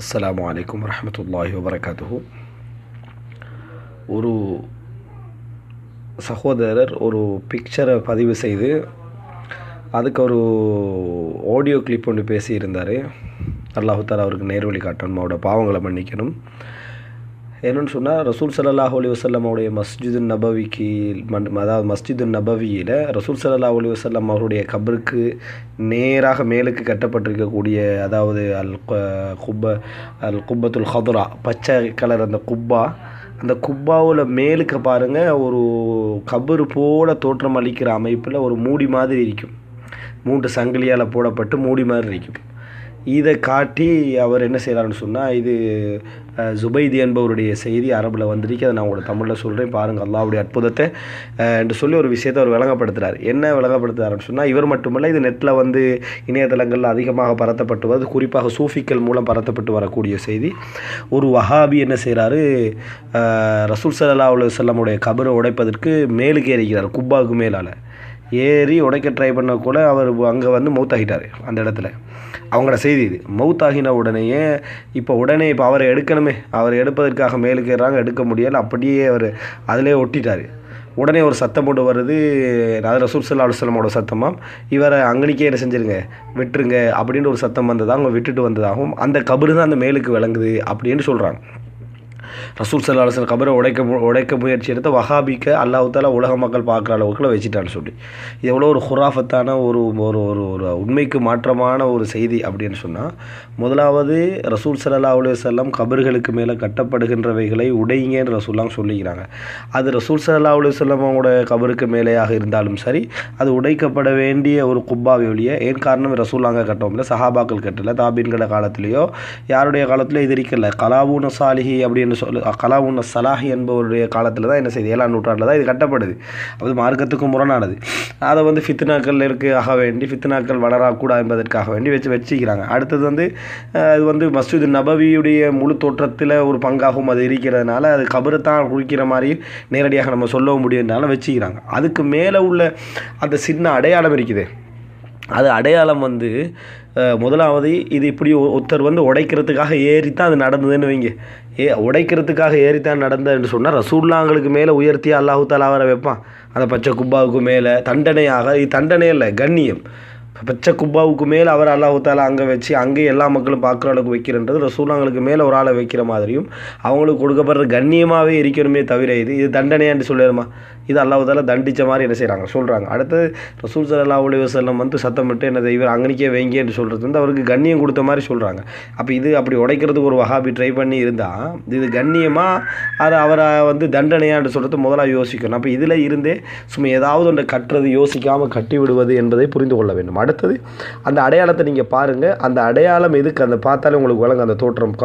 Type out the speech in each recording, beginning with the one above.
அஸ்லாம் வலைக்கம் வரமத்துல்லாஹி வபரகாத்துஹு. ஒரு சகோதரர் ஒரு பிக்சரை பதிவு செய்து அதுக்கு ஒரு ஆடியோ கிளிப் ஒன்று பேசியிருந்தார். அல்லாஹு தாலா அவருக்கு நேர்வழி காட்டணும் அவரோட பாவங்களை மன்னிக்கணும். என்னென்னு சொன்னால் ரசூல் சல்லாஹ் அலி வசல்லமுடைய மஸ்ஜிது நபவிக்கு அதாவது மஸ்ஜிது நபவியில் ரசூல் சல்லா அலி வசல்லம் அவருடைய கபருக்கு நேராக மேலுக்கு கட்டப்பட்டிருக்கக்கூடிய அதாவது அல் குப்ப அல் குப்பத்துல் ஹதுரா பச்சை கலர் அந்த குப்பா அந்த குப்பாவில் மேலுக்கு பாருங்கள் ஒரு கபரு போல தோற்றம் அளிக்கிற அமைப்பில் ஒரு மூடி மாதிரி இருக்கும். மூன்று சங்கிலியால் போடப்பட்டு மூடி மாதிரி இருக்கும். இதை காட்டி அவர் என்ன செய்கிறாருன்னு சொன்னால் இது ஜுபைதி என்பவருடைய செய்தி அரபில் வந்திருக்கு. அதை நான் உங்களோட தமிழில் சொல்கிறேன் பாருங்கள் அல்லாவுடைய அற்புதத்தை என்று சொல்லி ஒரு விஷயத்தை அவர் விளங்கப்படுத்துகிறார் என்ன விளங்கப்படுத்துகிறாருன்னு சொன்னால் இவர் மட்டுமல்ல இது நெட்டில் வந்து இணையதளங்களில் அதிகமாக பரத்தப்பட்டு வருது. குறிப்பாக சூஃபிக்கள் மூலம் பரத்தப்பட்டு வரக்கூடிய செய்தி. ஒரு வஹாபி என்ன செய்கிறாரு ரசூல் சல்லா அலு செல்லமுடைய கபரை உடைப்பதற்கு மேலுக்கு ஏறிக்கிறார் குப்பாவுக்கு மேலால். ஏறி உடைக்க ட்ரை பண்ண கூட அவர் அங்கே வந்து மௌத்தாகிட்டார் அந்த இடத்துல. அவங்களோட செய்தி இது. மவுத்தாகின உடனேயே இப்போ உடனே இப்போ அவரை எடுக்கணுமே. அவர் எடுப்பதற்காக மேலுக்கு ஏறாங்க எடுக்க முடியலை. அப்படியே அவர் அதிலே ஒட்டிட்டார். உடனே ஒரு சத்தம் போட்டு வருது அது ரசூல் சல்லா அலுவலமோட சத்தமாக இவரை அங்கனிக்கே என்ன செஞ்சிருங்க விட்டுருங்க அப்படின்னு ஒரு சத்தம் வந்ததாக அவங்க விட்டுட்டு வந்ததாகவும் அந்த கபரு தான் அந்த மேலுக்கு விளங்குது அப்படின்னு சொல்கிறாங்க ரசூல் சல்லா கபரை உடைக்க உடைக்க முயற்சி எடுத்த வஹாபிக்க அல்லாஹால உலக மக்கள் பார்க்குற அளவுக்குள்ள வச்சுட்டான்னு சொல்லி. இது எவ்வளோ ஒரு ஹுராஃபத்தான ஒரு ஒரு ஒரு ஒரு உண்மைக்கு மாற்றமான ஒரு செய்தி அப்படின்னு சொன்னால் முதலாவது ரசூல் சல்லா அலுவலம் கபர்களுக்கு மேலே கட்டப்படுகின்றவைகளை உடைங்கன்னு ரசூல்லாம் சொல்லிக்கிறாங்க. அது ரசூல் சல்லா அலுவலமோட கபருக்கு மேலேயாக இருந்தாலும் சரி அது உடைக்கப்பட வேண்டிய ஒரு குப்பாவை ஒழிய ஏன் காரணம் ரசூல்லாங்க கட்டவும் சஹாபாக்கள் கட்டல தாபீன்கட காலத்திலேயோ யாருடைய காலத்திலோ இது இருக்கல. கலாபூன சாலிஹி அப்படின்னு சொல்லு கலாவுன்ன சலாஹி என்பவருடைய காலத்தில் தான் என்ன செய்யுது ஏழாம் நூற்றாண்டில் தான் இது கட்டப்படுது. அது மார்க்கத்துக்கு முரணானது. அதை வந்து ஃபித்னாக்கள் இருக்காக வேண்டி ஃபித்னாக்கள் வளரக்கூடாது என்பதற்காக வேண்டி வச்சு வச்சுக்கிறாங்க. அடுத்தது வந்து அது வந்து மஸ்ஜித் நபவியுடைய முழு தோற்றத்தில் ஒரு பங்காகவும் அது இருக்கிறதுனால அது கபரை தான் குளிக்கிற மாதிரி நேரடியாக நம்ம சொல்லவும் முடியும்னால வச்சுக்கிறாங்க. அதுக்கு மேலே உள்ள அந்த சின்ன அடையாளம் இருக்குது. அது அடையாளம் வந்து முதலாவது இது இப்படி ஒருத்தர் வந்து உடைக்கிறதுக்காக ஏறி தான் அது நடந்ததுன்னு வைங்க. ஏ உடைக்கிறதுக்காக ஏறித்தான் நடந்ததுன்னு சொன்னால் ரசூல்லாங்களுக்கு மேலே உயர்த்தி அல்லாஹு வர வைப்பான். அந்த பச்சை குப்பாவுக்கு மேலே தண்டனையாக இது தண்டனை இல்லை கண்ணியம். பச்சை குப்பாவுக்கு மேலே அவர் அல்லாஹு தாலா அங்கே வச்சு அங்கேயே எல்லா மக்களும் பார்க்குற அளவுக்கு வைக்கிறன்றது ரசூலாங்களுக்கு மேலே ஒரு ஆளை வைக்கிற மாதிரியும் அவங்களுக்கு கொடுக்கப்படுற கண்ணியமாகவே இருக்கணுமே தவிர இது இது தண்டனையான்னு சொல்லிடுமா இது அல்லாஹு தாலா தண்டித்த மாதிரி என்ன செய்கிறாங்க சொல்கிறாங்க அடுத்தது ரசூல் சல்லா அலி வசல்லம் வந்து சத்தமிட்டு என்ன இவர் அங்கனிக்கே வைங்கன்னு சொல்கிறது வந்து அவருக்கு கண்ணியம் கொடுத்த மாதிரி சொல்கிறாங்க அப்போ இது அப்படி உடைக்கிறதுக்கு ஒரு வஹாபி ட்ரை பண்ணி இருந்தால் இது கண்ணியமாக அதை அவரை வந்து தண்டனையான்னு சொல்கிறது முதலாக யோசிக்கணும். அப்போ இதில் இருந்தே சும்மா ஏதாவது ஒன்றை கட்டுறது யோசிக்காமல் கட்டி விடுவது என்பதை புரிந்து கொள்ள வேண்டும். அடுத்தது அந்த அடையாளத்தை நீங்கள் பாருங்கள் அந்த அடையாளம் எதுக்கு அந்த பார்த்தாலே உங்களுக்கு வழங்க அந்த தோற்றம்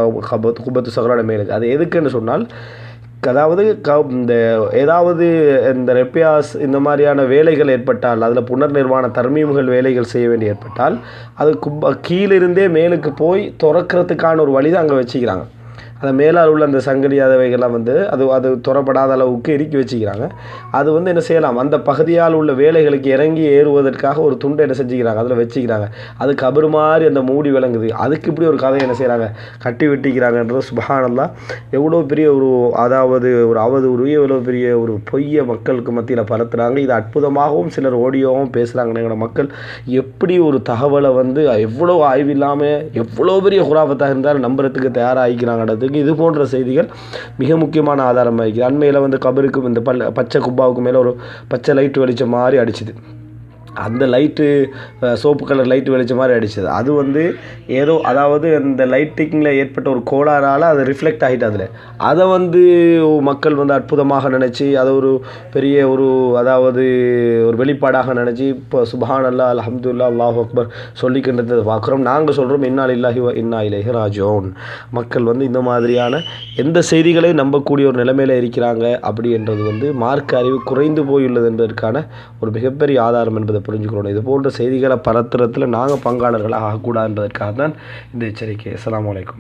குபத்து சகரோட மேலுக்கு. அது எதுக்குன்னு சொன்னால் அதாவது க இந்த ஏதாவது இந்த ரெப்பியாஸ் இந்த மாதிரியான வேலைகள் ஏற்பட்டால் அதில் புனர் நிர்வாண தர்மீமுகள் வேலைகள் செய்ய வேண்டி ஏற்பட்டால் அது குப்ப கீழிருந்தே மேலுக்கு போய் திறக்கிறதுக்கான ஒரு வழி தான் அங்கே வச்சுக்கிறாங்க. அந்த மேலால் உள்ள அந்த சங்கலி அதவைகள்லாம் வந்து அது அது துறப்படாத அளவுக்கு இறுக்கி வச்சுக்கிறாங்க. அது வந்து என்ன செய்யலாம்? அந்த பகுதியால் உள்ள வேலைகளுக்கு இறங்கி ஏறுவதற்காக ஒரு துண்டை என்ன செஞ்சுக்கிறாங்க? அதில் வச்சுக்கிறாங்க. அது கபரு மாதிரி அந்த மூடி விளங்குது. அதுக்கு இப்படி ஒரு கதையை என்ன செய்கிறாங்க கட்டி வெட்டிக்கிறாங்கன்றது சுபகானந்தா எவ்வளோ பெரிய ஒரு அதாவது ஒரு அவதூறு எவ்வளோ பெரிய ஒரு பொய்யை மக்களுக்கு மத்தியில் பரத்துகிறாங்க இது அற்புதமாகவும் சிலர் ஓடியோவும் பேசுகிறாங்க எங்களோட மக்கள் எப்படி ஒரு தகவலை வந்து எவ்வளோ ஆய்வில்லாமல் எவ்வளோ பெரிய குராபத்தாக இருந்தாலும் நம்புறதுக்கு தயாராகிக்கிறாங்கிறது செய்திகளுக்கு இது போன்ற செய்திகள் மிக முக்கியமான ஆதாரமாக இருக்குது அண்மையில் வந்து கபருக்கு இந்த பல் பச்சை குப்பாவுக்கு மேலே ஒரு பச்சை லைட் வெளிச்சம் மாதிரி அடிச்சுது. அந்த லைட்டு சோப்பு கலர் லைட்டு வெளிச்ச மாதிரி அடிச்சது. அது வந்து ஏதோ அதாவது அந்த லைட்டிங்கில் ஏற்பட்ட ஒரு கோளாறால் அது ரிஃப்ளெக்ட் ஆகிட்டு அதில். அதை வந்து மக்கள் வந்து அற்புதமாக நினச்சி அதை ஒரு பெரிய ஒரு அதாவது ஒரு வெளிப்பாடாக நினச்சி இப்போ சுபான் அல்லா அலமதுல்லா அல்லாஹ் அக்பர் சொல்லிக்கின்றதை. பார்க்குறோம் நாங்கள் சொல்கிறோம் இன்னால் இல்லாஹி இன்னா இலேஹி ராஜோன் மக்கள் வந்து இந்த மாதிரியான எந்த செய்திகளையும் நம்பக்கூடிய ஒரு நிலைமையில் இருக்கிறாங்க. அப்படின்றது வந்து மார்க்க அறிவு குறைந்து போயுள்ளது என்பதற்கான ஒரு மிகப்பெரிய ஆதாரம் என்பது புரிஞ்சுக்கிறோம் இது போன்ற செய்திகளை பரத்துறதுல நாங்கள் பங்காளர்களாக ஆகக்கூடாதுன்றதுக்காக தான் இந்த எச்சரிக்கை. அஸ்லாம் வலைக்கம்